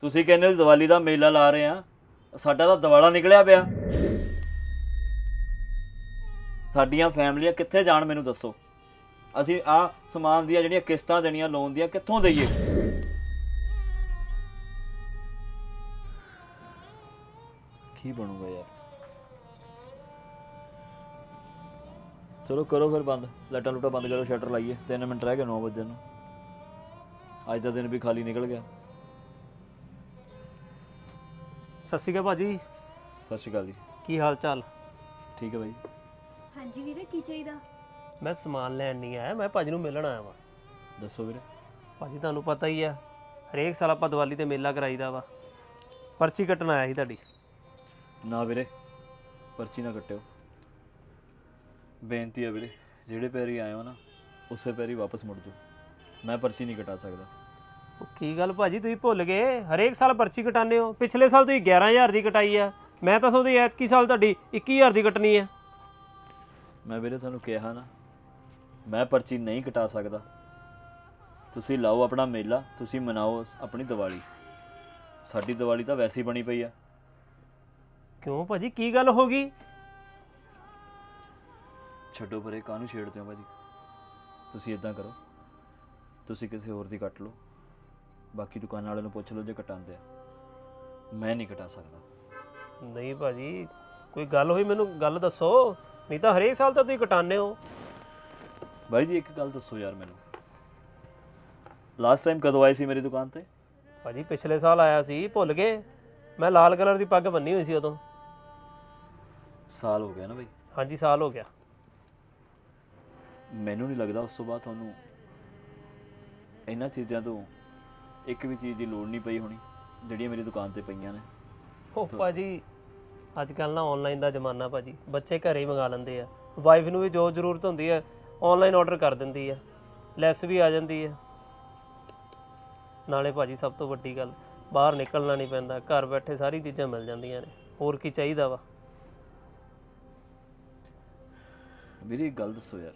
ਤੁਸੀਂ ਕਹਿੰਦੇ ਹੋ ਦੀਵਾਲੀ ਦਾ ਮੇਲਾ ਲਾ ਰਹੇ ਆ। ਸਾਡਾ ਤਾਂ ਦਿਵਾਲਾ ਨਿਕਲਿਆ ਪਿਆ। ਸਾਡੀਆਂ ਫੈਮਲੀਆਂ ਕਿੱਥੇ ਜਾਣ ਮੈਨੂੰ ਦੱਸੋ। ਅਸੀਂ ਆ ਸਮਾਨ ਦੀਆਂ ਜਿਹੜੀਆਂ ਕਿਸ਼ਤਾਂ ਦੇਣੀਆਂ ਲੋਨ ਦੀਆਂ, ਕਿੱਥੋਂ ਦਈਏ? ਕੀ ਬਣੂਗਾ ਯਾਰ? ਚਲੋ ਕਰੋ ਫਿਰ ਬੰਦ। ਲਾਈਟਾਂ ਲੂਟਾਂ ਬੰਦ ਕਰੋ, ਸ਼ਟਰ ਲਾਈਏ। 3 ਮਿੰਟ ਰਹਿ ਗਏ 9 ਵਜੇ ਨੂੰ। ਅੱਜ ਦਾ ਦਿਨ ਵੀ ਖਾਲੀ ਨਿਕਲ ਗਿਆ। ਸਤਿ ਸ਼੍ਰੀ ਅਕਾਲ ਭਾਜੀ। ਸਤਿ ਸ਼੍ਰੀ ਅਕਾਲ ਜੀ। ਕੀ ਹਾਲ ਚਾਲ? ਠੀਕ ਹੈ ਬਾਈ ਹਾਂਜੀ ਵੀਰੇ ਕੀ ਚਾਹੀਦਾ? ਮੈਂ ਸਮਾਨ ਲੈਣ ਨਹੀਂ ਆਇਆ ਮੈਂ ਭਾਜੀ ਨੂੰ ਮਿਲਣ ਆਇਆ ਵਾਂ। ਦੱਸੋ ਵੀਰੇ। ਭਾਜੀ ਤੁਹਾਨੂੰ ਪਤਾ ਹੀ ਆ ਹਰੇਕ ਸਾਲ ਆਪਾਂ ਦੀਵਾਲੀ ਤੇ ਮੇਲਾ ਕਰਾਈਦਾ ਵਾ। ਪਰਚੀ ਕੱਟਣ ਆਇਆ ਸੀ ਤੁਹਾਡੀ। ਨਾ ਵੀਰੇ ਪਰਚੀ ਨਾ ਕੱਟਿਓ। ਬੇਨਤੀ ਹੈ ਵੀਰੇ ਜਿਹੜੇ ਪੈਰੀ ਆਏ ਹੋ ਨਾ ਉਸੇ ਪੈਰੀ ਵਾਪਸ ਮੁੜ ਜਾਓ। ਮੈਂ ਪਰਚੀ ਨਹੀਂ ਕਟਾ ਸਕਦਾ। ਉਹ ਕੀ ਗੱਲ ਭਾਜੀ ਤੁਸੀਂ ਭੁੱਲ ਗਏ। ਹਰੇਕ ਸਾਲ ਪਰਚੀ ਕਟਾਉਂਦੇ ਹੋ। ਪਿਛਲੇ ਸਾਲ ਤੁਸੀਂ 11000 ਦੀ ਕਟਾਈ ਆ। ਮੈਂ ਤਾਂ ਸੋਚਦੀ ਐਤਕੀ ਸਾਲ ਤੁਹਾਡੀ 21000 ਦੀ ਕਟਣੀ ਆ। ਮੈਂ ਵੀਰੇ ਤੁਹਾਨੂੰ ਕਿਹਾ ਨਾ ਮੈਂ ਪਰਚੀ ਨਹੀਂ ਕਟਾ ਸਕਦਾ। ਤੁਸੀਂ ਲਾਓ ਆਪਣਾ ਮੇਲਾ ਤੁਸੀਂ ਮਨਾਓ ਆਪਣੀ ਦੀਵਾਲੀ। ਸਾਡੀ ਦੀਵਾਲੀ ਤਾਂ ਵੈਸੀ ਬਣੀ ਪਈ ਆ। ਕਿਉਂ ਭਾਜੀ ਕੀ ਗੱਲ ਹੋ ਗਈ? ਛੱਡੋ ਪਰੇ ਕਾਹਨੂੰ ਛੇੜਦੇ ਹੋ ਭਾਜੀ? ਤੁਸੀਂ ਇਦਾਂ ਕਰੋ। ਤੁਸੀਂ ਕਿਸੇ ਹੋਰ ਦੀ ਕੱਟ ਲਓ। ਬਾਕੀ ਦੁਕਾਨ ਵਾਲਿਆਂ ਨੂੰ ਪੁੱਛ ਲਓ ਜੇ ਕਟਾਉਂਦੇ ਆ। ਮੈਂ ਨਹੀਂ ਕਟਾ ਸਕਦਾ। ਨਹੀਂ ਭਾਜੀ ਕੋਈ ਗੱਲ ਹੋਈ ਮੈਨੂੰ ਗੱਲ ਦੱਸੋ। ਨਹੀਂ ਤਾਂ ਹਰੇਕ ਸਾਲ ਤਾਂ ਤੁਸੀਂ ਕਟਾਉਂਦੇ ਹੋ। ਭਾਈ ਜੀ ਇੱਕ ਗੱਲ ਦੱਸੋ ਯਾਰ ਮੈਨੂੰ। ਲਾਸਟ ਟਾਈਮ ਕਦੋਂ ਆਏ ਸੀ ਮੇਰੀ ਦੁਕਾਨ ਤੇ? ਭਾਜੀ ਪਿਛਲੇ ਸਾਲ ਆਇਆ ਸੀ ਭੁੱਲ ਗਏ। ਮੈਂ ਲਾਲ ਕਲਰ ਦੀ ਪੱਗ ਬੰਨੀ ਹੋਈ ਸੀ ਉਦੋਂ। ਸਾਲ ਹੋ ਗਿਆ ਨਾ ਭਾਈ ਹਾਂਜੀ ਸਾਲ ਹੋ ਗਿਆ। ਮੈਨੂੰ ਨਹੀਂ ਲੱਗਦਾ ਉਸ ਤੋਂ ਬਾਅਦ ਤੁਹਾਨੂੰ ਇਹਨਾਂ ਚੀਜ਼ਾਂ ਤੋਂ ਇੱਕ ਵੀ ਚੀਜ਼ ਦੀ ਲੋੜ ਨਹੀਂ ਪਈ ਹੋਣੀ ਜਿਹੜੀਆਂ ਮੇਰੀ ਦੁਕਾਨ ਤੇ ਪਈਆਂ ਨੇ। ਉਹ ਭਾਜੀ ਅੱਜ ਕੱਲ ਨਾ ਆਨਲਾਈਨ ਦਾ ਜ਼ਮਾਨਾ ਭਾਜੀ ਬੱਚੇ ਘਰੇ ਹੀ ਮੰਗਾ ਲੈਂਦੇ ਆ। ਵਾਈਫ ਨੂੰ ਵੀ ਜੋ ਜ਼ਰੂਰਤ ਹੁੰਦੀ ਹੈ ਆਨਲਾਈਨ ਆਰਡਰ ਕਰ ਦਿੰਦੀ ਆ। ਲੈਸ ਵੀ ਆ ਜਾਂਦੀ ਹੈ ਨਾਲੇ ਭਾਜੀ ਸਭ ਤੋਂ ਵੱਡੀ ਗੱਲ ਬਾਹਰ ਨਿਕਲਣਾ ਨਹੀਂ ਪੈਂਦਾ ਘਰ ਬੈਠੇ ਸਾਰੀ ਚੀਜ਼ਾਂ ਮਿਲ ਜਾਂਦੀਆਂ ਨੇ। ਹੋਰ ਕੀ ਚਾਹੀਦਾ ਵਾ? ਮੇਰੀ ਇੱਕ ਗੱਲ ਦੱਸੋ ਯਾਰ।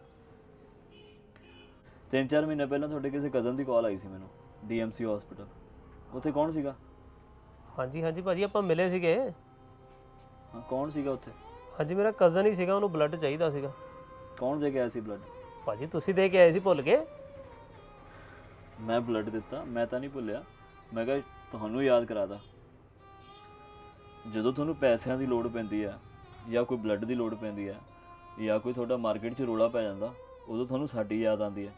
ਤਿੰਨ ਚਾਰ ਮਹੀਨੇ ਪਹਿਲਾਂ ਤੁਹਾਡੇ ਕਿਸੇ ਕਜ਼ਨ ਦੀ ਕਾਲ ਆਈ ਸੀ ਮੈਨੂੰ। ਡੀਐਮਸੀ ਹਸਪੀਟਲ ਉੱਥੇ ਕੌਣ ਸੀਗਾ? ਹਾਂਜੀ ਹਾਂਜੀ ਭਾਜੀ ਆਪਾਂ ਮਿਲੇ ਸੀਗੇ। ਹਾਂ ਕੌਣ ਸੀਗਾ ਉੱਥੇ? ਹਾਂਜੀ ਮੇਰਾ ਕਜ਼ਨ ਹੀ ਸੀਗਾ ਉਹਨੂੰ ਬਲੱਡ ਚਾਹੀਦਾ ਸੀਗਾ। ਕੌਣ ਦੇ ਕੇ ਆਇਆ ਸੀ ਬਲੱਡ ਭਾਜੀ ਤੁਸੀਂ ਦੇ ਕੇ ਆਏ ਸੀ ਭੁੱਲ ਗਏ। ਮੈਂ ਬਲੱਡ ਦਿੱਤਾ ਮੈਂ ਤਾਂ ਨਹੀਂ ਭੁੱਲਿਆ। ਮੈਂ ਕਿਹਾ ਤੁਹਾਨੂੰ ਯਾਦ ਕਰਾਦਾ ਜਦੋਂ ਤੁਹਾਨੂੰ ਪੈਸਿਆਂ ਦੀ ਲੋੜ ਪੈਂਦੀ ਆ ਜਾਂ ਕੋਈ ਬਲੱਡ ਦੀ ਲੋੜ ਪੈਂਦੀ ਆ ਜਾਂ ਕੋਈ ਤੁਹਾਡਾ ਮਾਰਕੀਟ 'ਚ ਰੋਲਾ ਪੈ ਜਾਂਦਾ ਉਦੋਂ ਤੁਹਾਨੂੰ ਸਾਡੀ ਯਾਦ ਆਉਂਦੀ ਹੈ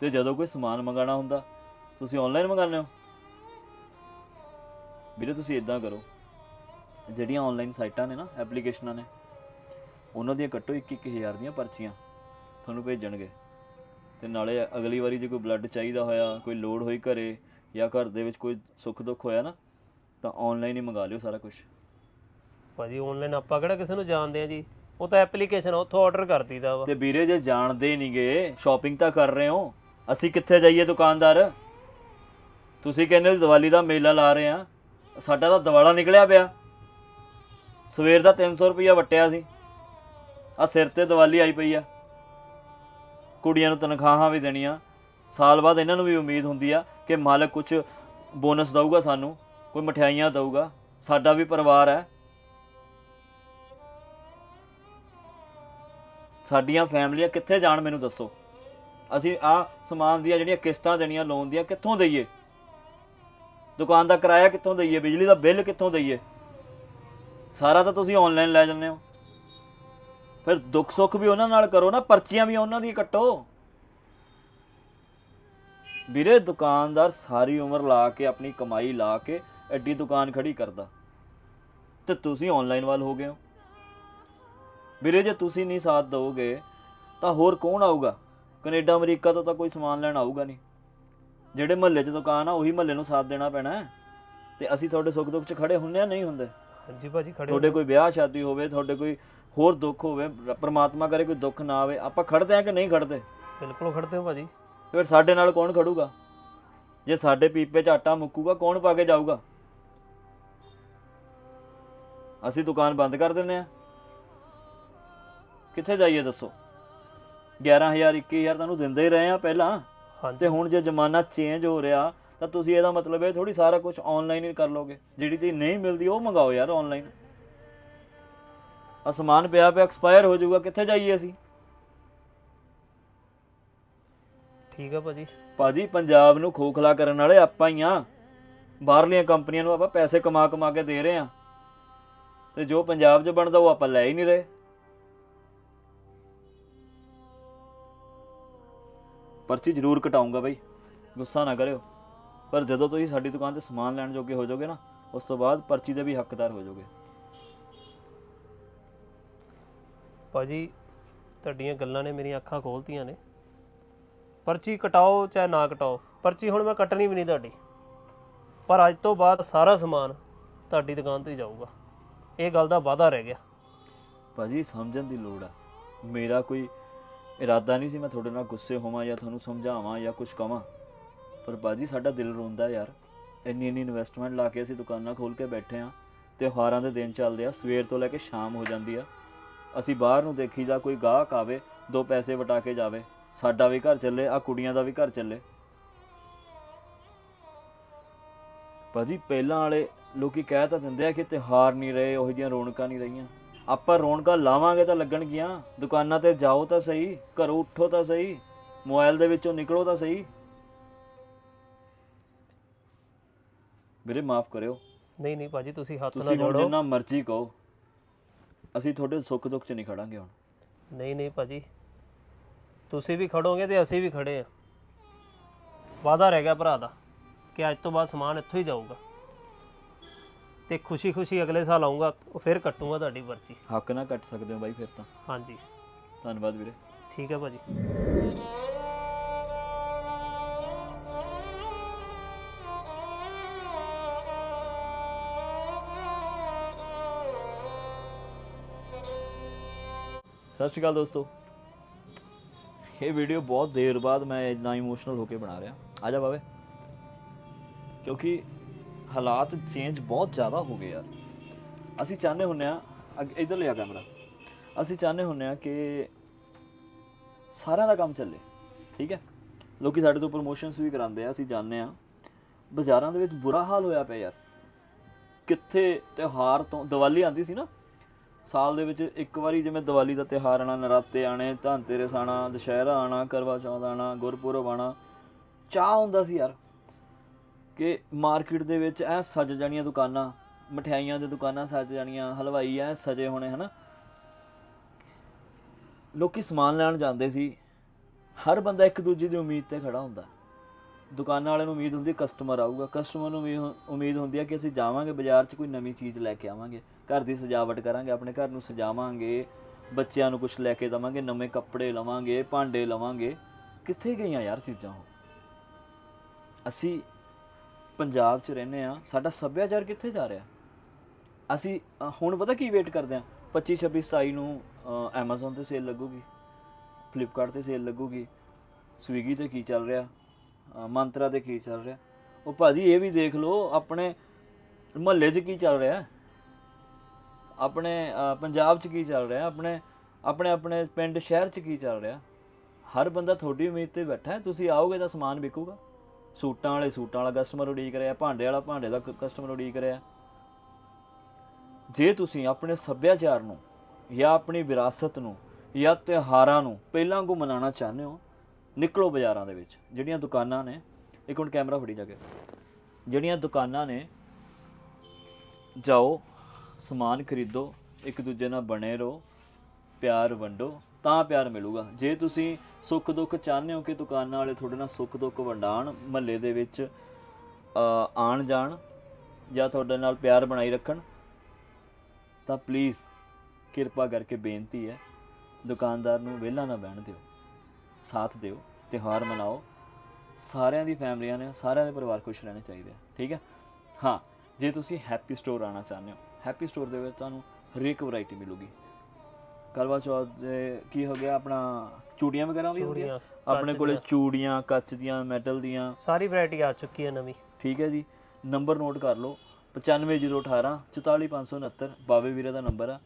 ਤੇ ਜਦੋਂ ਕੋਈ ਸਮਾਨ ਮੰਗਾਣਾ ਹੁੰਦਾ ਤੁਸੀਂ ਆਨਲਾਈਨ ਮੰਗਾਉਂਦੇ ਹੋ? ਵੀਰੇ ਤੁਸੀਂ ਇਦਾਂ ਕਰੋ। ਜਿਹੜੀਆਂ ਆਨਲਾਈਨ ਸਾਈਟਾਂ ਨੇ ਨਾ ਐਪਲੀਕੇਸ਼ਨਾਂ ਨੇ ਉਹਨਾਂ ਦੀਆਂ ਕੱਟੋ 1-1000 ਦੀਆਂ ਪਰਚੀਆਂ ਤੁਹਾਨੂੰ ਭੇਜਣਗੇ। ਤੇ ਨਾਲੇ ਅਗਲੀ ਵਾਰੀ ਜੇ ਕੋਈ ਬਲੱਡ ਚਾਹੀਦਾ ਹੋਇਆ ਕੋਈ ਲੋੜ ਹੋਈ ਘਰੇ ਜਾਂ ਘਰ ਦੇ ਵਿੱਚ ਕੋਈ ਸੁੱਖ ਦੁੱਖ ਹੋਇਆ ਨਾ ਤਾਂ ਆਨਲਾਈਨ ਹੀ ਮੰਗਾ ਲਿਓ ਸਾਰਾ ਕੁਝ ਭਾਜੀ ਆਨਲਾਈਨ ਆਪਾਂ ਕਿਹੜਾ ਕਿਸੇ ਨੂੰ ਜਾਣਦੇ ਆ ਜੀ? ਉਹ ਤਾਂ ਐਪਲੀਕੇਸ਼ਨ ਉੱਥੋਂ ਆਰਡਰ ਕਰ ਦਈਦਾ ਵਾ। ਤੇ ਵੀਰੇ ਜੇ ਜਾਣਦੇ ਨਹੀਂਗੇ ਸ਼ਾਪਿੰਗ ਤਾਂ ਕਰ ਰਹੇ ਹੋ। ਅਸੀਂ ਕਿੱਥੇ ਜਾਈਏ ਦੁਕਾਨਦਾਰ? ਤੁਸੀਂ ਕਹਿੰਦੇ ਹੋ ਦੀਵਾਲੀ ਦਾ ਮੇਲਾ ਲਾ ਰਹੇ ਆ ਸਾਡਾ ਤਾਂ ਦਿਵਾਲਾ ਨਿਕਲਿਆ ਪਿਆ। ਸਵੇਰ ਦਾ 300 ਰੁਪਇਆ ਵਟਿਆ ਸੀ। ਆ ਸਿਰ ਤੇ ਦੀਵਾਲੀ ਆਈ ਪਈ ਆ। ਕੁੜੀਆਂ ਨੂੰ ਤਨਖਾਹਾਂ ਵੀ ਦੇਣੀਆਂ। ਸਾਲ ਬਾਅਦ ਇਹਨਾਂ ਨੂੰ ਵੀ ਉਮੀਦ ਹੁੰਦੀ ਆ ਕਿ ਮਾਲਕ ਕੁਝ ਬੋਨਸ ਦਊਗਾ ਸਾਨੂੰ, ਕੋਈ ਮਠਿਆਈਆਂ ਦਊਗਾ। ਸਾਡਾ ਵੀ ਪਰਿਵਾਰ ਹੈ। ਸਾਡੀਆਂ ਫੈਮਲੀਆਂ ਕਿੱਥੇ ਜਾਣ ਮੈਨੂੰ ਦੱਸੋ। ਅਸੀਂ ਆ ਸਮਾਨ ਦੀਆਂ ਜਿਹੜੀਆਂ ਕਿਸ਼ਤਾਂ ਦੇਣੀਆਂ ਲੋਨ ਦੀਆਂ, ਕਿੱਥੋਂ ਦਈਏ? ਦੁਕਾਨ ਦਾ ਕਿਰਾਇਆ ਕਿੱਥੋਂ ਦਈਏ? ਬਿਜਲੀ ਦਾ ਬਿੱਲ ਕਿੱਥੋਂ ਦਈਏ? ਸਾਰਾ ਤਾਂ ਤੁਸੀਂ ਆਨਲਾਈਨ ਲੈ ਜਾਂਦੇ ਹੋ। ਫਿਰ ਦੁੱਖ ਸੁੱਖ ਵੀ ਉਹਨਾਂ ਨਾਲ ਕਰੋ ਨਾ, ਪਰਚੀਆਂ ਵੀ ਉਹਨਾਂ ਦੀ ਕੱਟੋ। ਵੀਰੇ, ਦੁਕਾਨਦਾਰ ਸਾਰੀ ਉਮਰ ਲਾ ਕੇ, ਆਪਣੀ ਕਮਾਈ ਲਾ ਕੇ, ਐਡੀ ਦੁਕਾਨ ਖੜੀ ਕਰਦਾ। ਤੇ ਤੁਸੀਂ ਆਨਲਾਈਨ ਵੱਲ ਹੋ ਗਏ ਹੋ। ਵੀਰੇ, ਜੇ ਤੁਸੀਂ ਨਹੀਂ ਸਾਥ ਦਿਓਗੇ ਤਾਂ ਹੋਰ ਕੌਣ ਆਊਗਾ? ਕੈਨੇਡਾ ਅਮਰੀਕਾ ਤੋਂ ਤਾਂ ਕੋਈ ਸਮਾਨ ਲੈਣ ਆਊਗਾ ਨਹੀਂ। ਜਿਹੜੇ ਮਹੱਲੇ 'ਚ ਦੁਕਾਨ ਆ ਉਹੀ ਮਹੱਲੇ ਨੂੰ ਸਾਥ ਦੇਣਾ ਪੈਣਾ ਹੈ। ਤੇ ਅਸੀਂ ਤੁਹਾਡੇ ਸੁੱਖ ਦੁੱਖ 'ਚ ਖੜੇ ਹੁੰਨੇ ਆ ਨਹੀਂ ਹੁੰਦੇ? ਹਾਂਜੀ ਭਾਜੀ ਖੜੇ ਤੁਹਾਡੇ ਕੋਈ ਵਿਆਹ ਸ਼ਾਦੀ ਹੋਵੇ ਤੁਹਾਡੇ ਕੋਈ ਹੋਰ ਦੁੱਖ ਹੋਵੇ ਪ੍ਰਮਾਤਮਾ ਕਰੇ ਕੋਈ ਦੁੱਖ ਨਾ ਆਵੇ ਆਪਾਂ ਖੜਦੇ ਆ ਕਿ ਨਹੀਂ ਖੜਦੇ ਬਿਲਕੁਲ ਖੜਦੇ ਹੋ ਭਾਜੀ। ਫਿਰ ਸਾਡੇ ਨਾਲ ਕੌਣ ਖੜੂਗਾ? ਜੇ ਸਾਡੇ ਪੀਪੇ 'ਚ ਆਟਾ ਮੁੱਕੂਗਾ ਕੌਣ ਪਾ ਕੇ ਜਾਊਗਾ? ਅਸੀਂ ਦੁਕਾਨ ਬੰਦ ਕਰ ਦਿੰਨੇ ਆ ਕਿੱਥੇ ਜਾਈਏ ਦੱਸੋ? 11000 21000 ਤੁਹਾਨੂੰ ਦਿੰਦੇ ਹੀ ਰਹੇ ਆ ਪਹਿਲਾਂ। ਹਾਂਜੀ। ਤੇ ਹੁਣ ਜੇ ਜ਼ਮਾਨਾ ਚੇਂਜ ਹੋ ਰਿਹਾ ਤਾਂ ਤੁਸੀਂ ਇਹਦਾ ਮਤਲਬ ਇਹ ਥੋੜੀ ਸਾਰਾ ਕੁਝ ਆਨਲਾਈਨ ਹੀ ਕਰ ਲੋਗੇ ਜਿਹੜੀ ਚੀਜ਼ ਨਹੀਂ ਮਿਲਦੀ ਉਹ ਮੰਗਾਓ ਯਾਰ ਆਨਲਾਈਨ ਅਸਮਾਨ ਪਿਆ ਪਿਆ ਐਕਸਪਾਇਰ ਹੋ ਜਾਊਗਾ ਕਿੱਥੇ ਜਾਈਏ ਅਸੀਂ? ਠੀਕ ਆ ਭਾਜੀ। ਭਾਜੀ ਪੰਜਾਬ ਨੂੰ ਖੋਖਲਾ ਕਰਨ ਵਾਲੇ ਆਪਾਂ ਹੀ ਆ। ਬਾਹਰਲੀਆਂ ਕੰਪਨੀਆਂ ਨੂੰ ਆਪਾਂ ਪੈਸੇ ਕਮਾ ਕਮਾ ਕੇ ਦੇ ਰਹੇ ਆ। ਤੇ ਜੋ ਪੰਜਾਬ 'ਚ ਬਣਦਾ ਉਹ ਆਪਾਂ ਲੈ ਹੀ ਨਹੀਂ ਰਹੇ। ਪਰਚੀ ਜ਼ਰੂਰ ਕਟਾਉਂਗਾ ਬਈ। ਗੁੱਸਾ ਨਾ ਕਰਿਓ। ਪਰ ਜਦੋਂ ਤੁਸੀਂ ਸਾਡੀ ਦੁਕਾਨ ਤੇ ਸਮਾਨ ਲੈਣ ਜੋਗੇ ਹੋ ਜਾਓਗੇ ਨਾ ਉਸ ਤੋਂ ਬਾਅਦ ਪਰਚੀ ਦੇ ਵੀ ਹੱਕਦਾਰ ਹੋ ਜਾਓਗੇ। ਭਾਜੀ ਤੁਹਾਡੀਆਂ ਗੱਲਾਂ ਨੇ ਮੇਰੀਆਂ ਅੱਖਾਂ ਖੋਲਤੀਆਂ ਨੇ। ਪਰਚੀ ਕਟਾਓ ਚਾਹੇ ਨਾ ਕਟਾਓ ਪਰਚੀ ਹੁਣ ਮੈਂ ਕੱਟਣੀ ਵੀ ਨਹੀਂ ਤੁਹਾਡੀ। ਪਰ ਅੱਜ ਤੋਂ ਬਾਅਦ ਸਾਰਾ ਸਮਾਨ ਤੁਹਾਡੀ ਦੁਕਾਨ ਤੋਂ ਹੀ ਜਾਊਗਾ। ਇਹ ਗੱਲ ਦਾ ਵਾਅਦਾ ਰਹਿ ਗਿਆ। ਭਾਜੀ ਸਮਝਣ ਦੀ ਲੋੜ ਆ। ਮੇਰਾ ਕੋਈ ਇਰਾਦਾ ਨਹੀਂ ਸੀ ਮੈਂ ਤੁਹਾਡੇ ਨਾਲ ਗੁੱਸੇ ਹੋਵਾਂ ਜਾਂ ਤੁਹਾਨੂੰ ਸਮਝਾਵਾਂ ਜਾਂ ਕੁਝ ਕਵਾਂ। ਪਰ ਭਾਜੀ ਸਾਡਾ ਦਿਲ ਰੋਂਦਾ ਯਾਰ। ਇੰਨੀ ਇੰਨੀ ਇਨਵੈਸਟਮੈਂਟ ਲਾ ਕੇ ਅਸੀਂ ਦੁਕਾਨਾਂ ਖੋਲ ਕੇ ਬੈਠੇ ਆ ਤਿਉਹਾਰਾਂ ਦੇ ਦਿਨ ਚੱਲਦੇ ਆ। ਸਵੇਰ ਤੋਂ ਲੈ ਕੇ ਸ਼ਾਮ ਹੋ ਜਾਂਦੀ ਆ। ਅਸੀਂ ਬਾਹਰ ਨੂੰ ਦੇਖੀਦਾ ਕੋਈ ਗਾਹਕ ਆਵੇ, ਦੋ ਪੈਸੇ ਵਟਾ ਕੇ ਜਾਵੇ। ਸਾਡਾ ਵੀ ਘਰ ਚੱਲੇ ਆ ਕੁੜੀਆਂ ਦਾ ਵੀ ਘਰ ਚੱਲੇ। ਭਾਜੀ ਪਹਿਲਾਂ ਵਾਲੇ ਲੋਕੀ ਕਹਿ ਤਾਂ ਦਿੰਦੇ ਆ ਕਿ ਤਿਉਹਾਰ ਨਹੀਂ ਰਹੇ, ਉਹ ਜਿਹੀਆਂ ਰੌਣਕਾਂ ਨਹੀਂ ਰਹੀਆਂ। ਆਪਾਂ ਰੌਣਕਾਂ ਲਾਵਾਂਗੇ ਤਾਂ ਲੱਗਣਗੀਆਂ। ਦੁਕਾਨਾਂ ਤੇ ਜਾਓ ਤਾਂ ਸਹੀ ਘਰੋਂ ਉੱਠੋ ਤਾਂ ਸਹੀ ਮੋਬਾਈਲ ਦੇ ਵਿੱਚੋਂ ਨਿਕਲੋ ਤਾਂ ਸਹੀ। ਵੀਰੇ ਮਾਫ ਕਰਿਓ। ਨਹੀਂ ਨਹੀਂ ਭਾਜੀ ਤੁਸੀਂ ਹੱਥ ਨਾ ਤੁਸੀਂ ਹੁਣ ਜੋੜੋ। ਜਿੰਨਾ ਮਰਜ਼ੀ ਕਹੋ ਅਸੀਂ ਤੁਹਾਡੇ ਸੁੱਖ ਦੁੱਖ 'ਚ ਨਹੀਂ ਖੜਾਂਗੇ ਹੁਣ। ਨਹੀਂ ਨਹੀਂ ਭਾਜੀ ਤੁਸੀਂ ਵੀ ਖੜੋਗੇ ਤੇ ਅਸੀਂ ਵੀ ਖੜੇ ਆ ਵਾਅਦਾ ਰਹਿ ਗਿਆ ਭਰਾ ਦਾ ਕਿ ਅੱਜ ਤੋਂ ਬਾਅਦ ਸਮਾਨ ਇੱਥੋਂ ਹੀ ਜਾਊਗਾ। ਤੇ ਖੁਸ਼ੀ-ਖੁਸ਼ੀ ਅਗਲੇ ਸਾਲ ਆਉਂਗਾ ਉਹ ਫਿਰ ਕੱਟੂਗਾ ਤੁਹਾਡੀ ਪਰਚੀ। ਹੱਕ ਨਾ ਕੱਟ ਸਕਦੇ ਹੋ ਬਾਈ ਫਿਰ ਤਾਂ। ਹਾਂਜੀ। ਧੰਨਵਾਦ ਵੀਰੇ। ਠੀਕ ਹੈ ਭਾਜੀ। ਸਤਿ ਸ਼੍ਰੀ ਅਕਾਲ ਦੋਸਤੋ। ਇਹ ਵੀਡੀਓ ਬਹੁਤ ਦੇਰ ਬਾਅਦ ਮੈਂ ਇੰਨਾ ਇਮੋਸ਼ਨਲ ਹੋ ਕੇ ਬਣਾ ਰਿਹਾ। ਆ ਜਾ ਬਾਵੇ। ਕਿਉਂਕਿ ਹਾਲਾਤ ਚੇਂਜ ਬਹੁਤ ਜ਼ਿਆਦਾ ਹੋ ਗਏ ਯਾਰ ਅਸੀਂ ਚਾਹੁੰਦੇ ਹੁੰਨੇ ਆ ਇਧਰ ਲਿਆ ਕੈਮਰਾ। ਅਸੀਂ ਚਾਹੁੰਦੇ ਹੁੰਨੇ ਆ ਕਿ ਸਾਰਿਆਂ ਦਾ ਕੰਮ ਚੱਲੇ, ਠੀਕ ਹੈ? ਲੋਕੀ ਸਾਡੇ ਤੋਂ ਪ੍ਰੋਮੋਸ਼ਨਸ ਵੀ ਕਰਾਉਂਦੇ ਆ, ਅਸੀਂ ਜਾਣਦੇ ਆ ਬਾਜ਼ਾਰਾਂ ਦੇ ਵਿੱਚ ਬੁਰਾ ਹਾਲ ਹੋਇਆ ਪਿਆ ਯਾਰ। ਕਿੱਥੇ ਤਿਉਹਾਰ ਤੋਂ, ਦੀਵਾਲੀ ਆਂਦੀ ਸੀ ਨਾ, ਸਾਲ ਦੇ ਵਿੱਚ ਇੱਕ ਵਾਰੀ ਜਿਵੇਂ ਦੀਵਾਲੀ ਦਾ ਤਿਉਹਾਰ ਆਣਾ ਨਰਾਤੇ ਆਣੇ ਧਨਤੇਰਸ ਆਣਾ ਦੁਸ਼ਹਿਰਾ ਆਣਾ ਕਰਵਾ ਚੌਥ ਆਣਾ ਗੁਰਪੁਰਬ ਆਣਾ ਚਾਹ ਹੁੰਦਾ ਸੀ ਯਾਰ। ਕਿ ਮਾਰਕੀਟ ਦੇ ਵਿੱਚ ਐ ਸੱਜ ਜਾਣੀਆਂ ਦੁਕਾਨਾਂ, ਮਠਿਆਈਆਂ ਦੀਆਂ ਦੁਕਾਨਾਂ ਸੱਜ ਜਾਣੀਆਂ, ਹਲਵਾਈ ਐ ਸਜੇ ਹੋਣੇ, ਹਨਾ? ਲੋਕੀ ਸਮਾਨ ਲੈਣ ਜਾਂਦੇ ਸੀ। ਹਰ ਬੰਦਾ ਇੱਕ ਦੂਜੇ ਦੀ ਉਮੀਦ ਤੇ ਖੜਾ ਹੁੰਦਾ। ਦੁਕਾਨਾਂ ਵਾਲਿਆਂ ਨੂੰ ਉਮੀਦ ਹੁੰਦੀ ਕਸਟਮਰ ਆਊਗਾ। ਕਸਟਮਰ ਨੂੰ ਵੀ ਉਮੀਦ ਹੁੰਦੀ ਹੈ ਕਿ ਅਸੀਂ ਜਾਵਾਂਗੇ ਬਾਜ਼ਾਰ 'ਚ, ਕੋਈ ਨਵੀਂ ਚੀਜ਼ ਲੈ ਕੇ ਆਵਾਂਗੇ। ਘਰ ਦੀ ਸਜਾਵਟ ਕਰਾਂਗੇ, ਆਪਣੇ ਘਰ ਨੂੰ ਸਜਾਵਾਂਗੇ। ਬੱਚਿਆਂ ਨੂੰ ਕੁਝ ਲੈ ਕੇ ਦਵਾਂਗੇ, ਨਵੇਂ ਕੱਪੜੇ ਲਵਾਂਗੇ, ਭਾਂਡੇ ਲਵਾਂਗੇ। ਕਿੱਥੇ ਗਈਆਂ ਯਾਰ ਚੀਜ਼ਾਂ ਉਹ? ਅਸੀਂ ਪੰਜਾਬ 'ਚ ਰਹਿੰਦੇ ਆ ਸਾਡਾ ਸੱਭਿਆਚਾਰ ਕਿੱਥੇ ਜਾ ਰਿਹਾ? ਅਸੀਂ ਅ, ਹੁਣ ਪਤਾ ਕੀ ਵੇਟ ਕਰਦੇ ਆ 25 26 27 ਨੂੰ Amazon ਤੇ ਸੇਲ ਲੱਗੂਗੀ ਫਲਿੱਪਕਾਰਟ ਤੇ ਸੇਲ ਲੱਗੂਗੀ ਸਵੀਗੀ ਤੇ ਕੀ ਚੱਲ ਰਿਹਾ? ਅ, ਮੰਤਰਾ ਤੇ ਕੀ ਚੱਲ ਰਿਹਾ? ਉਹ ਭਾਜੀ ਇਹ ਵੀ ਦੇਖ ਲਓ ਆਪਣੇ ਮੁਹੱਲੇ 'ਚ ਕੀ ਚੱਲ ਰਿਹਾ? ਆਪਣੇ ਅ, ਪੰਜਾਬ 'ਚ ਕੀ ਚੱਲ ਰਿਹਾ? ਆਪਣੇ ਆਪਣੇ ਆਪਣੇ ਪਿੰਡ ਸ਼ਹਿਰ 'ਚ ਕੀ ਚੱਲ ਰਿਹਾ? ਹਰ ਬੰਦਾ ਤੁਹਾਡੀ ਉਮੀਦ ਤੇ ਬੈਠਾ ਹੈ ਤੁਸੀਂ ਆਓਗੇ ਤਾਂ ਸਮਾਨ ਵਿਕੂਗਾ। ਸੂਟਾਂ ਵਾਲੇ ਸੂਟਾਂ ਵਾਲਾ ਕਸਟਮਰ ਉਡੀਕ ਰਿਹਾ, ਭਾਂਡੇ ਵਾਲਾ ਭਾਂਡੇ ਦਾ ਕਸਟਮਰ ਉਡੀਕ ਰਿਹਾ। ਜੇ ਤੁਸੀਂ ਆਪਣੇ ਸੱਭਿਆਚਾਰ ਨੂੰ ਜਾਂ ਆਪਣੀ ਵਿਰਾਸਤ ਨੂੰ ਜਾਂ ਤਿਉਹਾਰਾਂ ਨੂੰ ਪਹਿਲਾਂ ਕੋ ਮਨਾਉਣਾ ਚਾਹੁੰਦੇ ਹੋ, ਨਿਕਲੋ ਬਾਜ਼ਾਰਾਂ ਦੇ ਵਿੱਚ। ਜਿਹੜੀਆਂ ਦੁਕਾਨਾਂ ਨੇ, ਇੱਕ ਮਿੰਟ ਕੈਮਰਾ ਫੜੀ ਜਾ ਕੇ। ਜਿਹੜੀਆਂ ਦੁਕਾਨਾਂ ਨੇ, ਜਾਓ, ਸਮਾਨ ਖਰੀਦੋ, ਇੱਕ ਦੂਜੇ ਨਾਲ ਬਣੇ ਰਹੋ, ਪਿਆਰ ਵੰਡੋ ਤਾਂ ਪਿਆਰ ਮਿਲੂਗਾ। ਜੇ ਤੁਸੀਂ ਸੁੱਖ ਦੁੱਖ ਚਾਹੁੰਦੇ ਹੋ ਕਿ ਦੁਕਾਨਾਂ ਵਾਲੇ ਤੁਹਾਡੇ ਨਾਲ ਸੁੱਖ ਦੁੱਖ ਵੰਡਾਣ ਮਹੱਲੇ ਦੇ ਵਿੱਚ ਅ, ਆਣ ਜਾਣ ਜਾਂ ਤੁਹਾਡੇ ਨਾਲ ਪਿਆਰ ਬਣਾਈ ਰੱਖਣ ਤਾਂ ਪਲੀਜ਼ ਕਿਰਪਾ ਕਰਕੇ ਬੇਨਤੀ ਹੈ ਦੁਕਾਨਦਾਰ ਨੂੰ ਵਿਹਲਾ ਨਾ ਬਹਿਣ ਦਿਓ। ਸਾਥ ਦਿਓ ਤਿਉਹਾਰ ਮਨਾਓ। ਸਾਰਿਆਂ ਦੀ ਫੈਮਲੀਆਂ ਨੇ ਸਾਰਿਆਂ ਦੇ ਪਰਿਵਾਰ ਖੁਸ਼ ਰਹਿਣੇ ਚਾਹੀਦੇ ਆ ਠੀਕ ਹੈ? ਹਾਂ ਜੇ ਤੁਸੀਂ ਹੈਪੀ ਸਟੋਰ ਆਉਣਾ ਚਾਹੁੰਦੇ ਹੋ ਹੈਪੀ ਸਟੋਰ ਦੇ ਵਿੱਚ ਤੁਹਾਨੂੰ ਹਰੇਕ ਵੈਰਾਈਟੀ ਮਿਲੂਗੀ। ਕਰਵਾ ਚੌਥ ਦੇ ਕੀ ਹੋ ਗਿਆ ਆਪਣਾ ਚੂੜੀਆਂ ਵਗੈਰਾ ਵੀ ਹੁੰਦੀਆਂ ਚੂੜੀਆਂ, ਆਪਣੇ ਕੱਚ ਕੋਲੇ ਦੀਆਂ। ਚੂੜੀਆਂ ਕੱਚ ਦੀਆਂ ਮੈਟਲ ਦੀਆਂ। ਸਾਰੀ ਵੈਰਾਈਟੀ ਆ ਚੁੱਕੀ ਹੈ ਨਵੀਂ। ਠੀਕ ਹੈ ਜੀ। ਨੰਬਰ ਨੋਟ ਕਰ ਲਓ। 95018 44569 ਬਾਵੇ ਵੀਰੇ ਦਾ ਨੰਬਰ ਆ।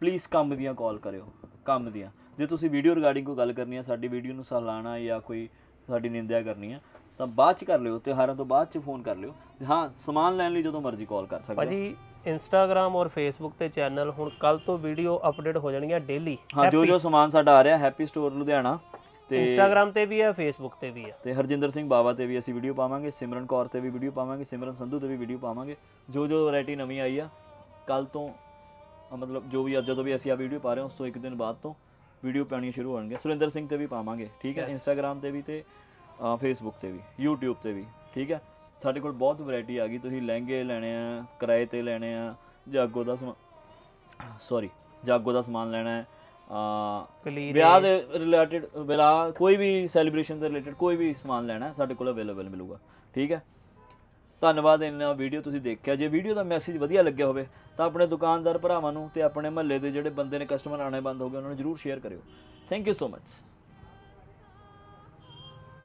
ਪਲੀਜ਼ ਕੰਮ ਦੀਆਂ ਕਾਲ ਕਰਿਓ। ਕੰਮ ਦੀਆਂ। ਜੇ ਤੁਸੀਂ ਵੀਡੀਓ ਰਿਗਾਰਡਿੰਗ ਕੋਈ ਗੱਲ ਕਰਨੀ ਹੈ ਸਾਡੀ ਵੀਡੀਓ ਨੂੰ ਸਲਾਹਣਾ ਜਾਂ ਕੋਈ ਸਾਡੀ ਨਿੰਦਿਆ ਕਰਨੀ ਹੈ ਤਾਂ ਬਾਅਦ ਚ ਕਰ ਲਿਓ ਤਿਉਹਾਰਾਂ ਤੋਂ ਬਾਅਦ ਚ ਫੋਨ ਕਰ ਲਿਓ। ਹਾਂ ਸਮਾਨ ਲੈਣ ਲਈ ਜਦੋਂ ਮਰਜ਼ੀ ਕਾਲ ਕਰ ਸਕਦੇ ਹੋ। ਭਾਜੀ ਇੰਸਟਾਗ੍ਰam ਔਰ ਫੇਸਬੁੱਕ ਤੇ ਚੈਨਲ ਹੁਣ ਕੱਲ ਤੋਂ ਵੀਡੀਓ ਅਪਡੇਟ ਹੋ ਜਾਣਗੀਆਂ ਡੇਲੀ ਹਾਂ ਜੋ ਜੋ ਸਮਾਨ ਸਾਡਾ ਆ ਰਿਹਾ ਹੈਪੀ ਸਟੋਰ ਲੁਧਿਆਣਾ ਤੇ ਇੰਸਟਾਗ੍ਰam ਤੇ ਵੀ ਹੈ ਫੇਸਬੁੱਕ ਤੇ ਵੀ ਹੈ। ਤੇ ਹਰਜਿੰਦਰ ਸਿੰਘ ਬਾਵਾ ਤੇ ਵੀ ਅਸੀਂ ਵੀਡੀਓ ਪਾਵਾਂਗੇ ਸਿਮਰਨ ਕੌਰ ਤੇ ਵੀ ਵੀਡੀਓ ਪਾਵਾਂਗੇ ਸਿਮਰਨ ਸੰਧੂ ਤੇ ਵੀ ਵੀਡੀਓ ਪਾਵਾਂਗੇ। ਜੋ ਜੋ ਵੈਰਾਈਟੀ ਨਵੀਂ ਆਈ ਆ ਕੱਲ ਤੋਂ ਮਤਲਬ ਜੋ ਵੀ ਅੱਜ ਜਦੋਂ ਵੀ ਅਸੀਂ ਆ ਵੀਡੀਓ ਪਾ ਰਹੇ ਹਾਂ ਉਸ ਤੋਂ ਇੱਕ ਦਿਨ ਬਾਅਦ ਤੋਂ ਵੀਡੀਓ ਪਾਉਣੀਆਂ ਸ਼ੁਰੂ ਹੋਣਗੀਆਂ। ਸੁਰਿੰਦਰ ਸਿੰਘ ਤੇ ਵੀ ਪਾਵਾਂਗੇ ਠੀਕ ਹੈ? ਇੰਸਟਾਗ੍ਰam ਤੇ ਵੀ ਤੇ ਫੇਸਬੁੱਕ ਤੇ ਵੀ YouTube ਤੇ ਵੀ ਠੀਕ ਹੈ? ਸਾਡੇ ਕੋਲ ਬਹੁਤ ਵੈਰਾਈਟੀ ਆ ਗਈ। ਤੁਸੀਂ ਲਹਿੰਗੇ ਲੈਣੇ ਆ ਕਿਰਾਏ ਤੇ ਲੈਣੇ ਆ ਜਾਗੋ ਦਾ ਸਮਾਨ ਸੌਰੀ ਜਾਗੋ ਦਾ ਸਮਾਨ ਲੈਣਾ ਹੈ ਆ ਵਿਆਹ ਦੇ ਰਿਲੇਟਡ ਵਿਆਹ ਕੋਈ ਵੀ ਸੈਲੀਬ੍ਰੇਸ਼ਨ ਦੇ ਰਿਲੇਟਡ ਕੋਈ ਵੀ ਸਮਾਨ ਲੈਣਾ ਸਾਡੇ ਕੋਲ ਅਵੇਲੇਬਲ ਮਿਲੂਗਾ ਠੀਕ ਹੈ? ਧੰਨਵਾਦ ਇਹਨਾਂ ਵੀਡੀਓ ਤੁਸੀਂ ਦੇਖਿਆ। ਜੇ ਵੀਡੀਓ ਦਾ ਮੈਸੇਜ ਵਧੀਆ ਲੱਗਿਆ ਹੋਵੇ ਤਾਂ ਆਪਣੇ ਦੁਕਾਨਦਾਰ ਭਰਾਵਾਂ ਨੂੰ ਤੇ ਆਪਣੇ ਮਹੱਲੇ ਦੇ ਜਿਹੜੇ ਬੰਦੇ ਨੇ ਕਸਟਮਰ ਆਣੇ ਬੰਦ ਹੋ ਗਏ ਉਹਨਾਂ ਨੂੰ ਜਰੂਰ ਸ਼ੇਅਰ ਕਰਿਓ। Thank you so much